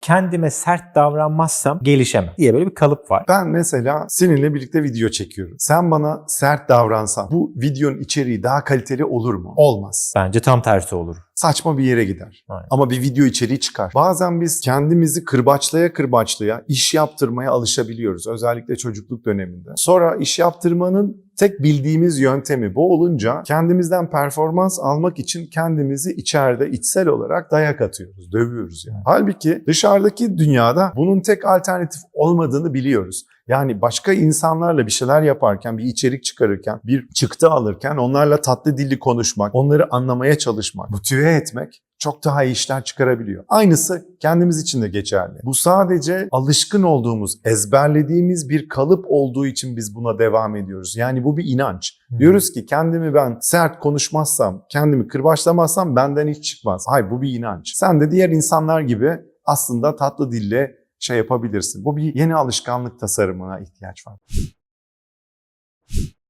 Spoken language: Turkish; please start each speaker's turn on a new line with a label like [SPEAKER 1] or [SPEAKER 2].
[SPEAKER 1] kendime sert davranmazsam gelişemem diye böyle bir kalıp var.
[SPEAKER 2] Ben mesela seninle birlikte video çekiyorum. Sen bana sert davransan bu videonun içeriği daha kaliteli olur mu? Olmaz.
[SPEAKER 1] Bence tam tersi olur.
[SPEAKER 2] Saçma bir yere gider.
[SPEAKER 1] Aynen.
[SPEAKER 2] Ama bir video içeriği çıkar. Bazen biz kendimizi kırbaçlaya kırbaçlaya iş yaptırmaya alışabiliyoruz. Özellikle çocukluk döneminde. Sonra iş yaptırmanın tek bildiğimiz yöntemi bu olunca kendimizden performans almak için kendimizi içeride içsel olarak dayak atıyoruz, dövüyoruz yani. Halbuki dışarıdaki dünyada bunun tek alternatif olmadığını biliyoruz. Yani başka insanlarla bir şeyler yaparken, bir içerik çıkarırken, bir çıktı alırken onlarla tatlı dilli konuşmak, onları anlamaya çalışmak, motive etmek çok daha iyi işler çıkarabiliyor. Aynısı kendimiz için de geçerli. Bu sadece alışkın olduğumuz, ezberlediğimiz bir kalıp olduğu için biz buna devam ediyoruz. Yani bu bir inanç. Diyoruz ki kendimi ben sert konuşmazsam, kendimi kırbaçlamazsam benden hiç çıkmaz. Hayır bu bir inanç. Sen de diğer insanlar gibi aslında tatlı dille şey yapabilirsin. Bu bir yeni alışkanlık tasarımına ihtiyaç var.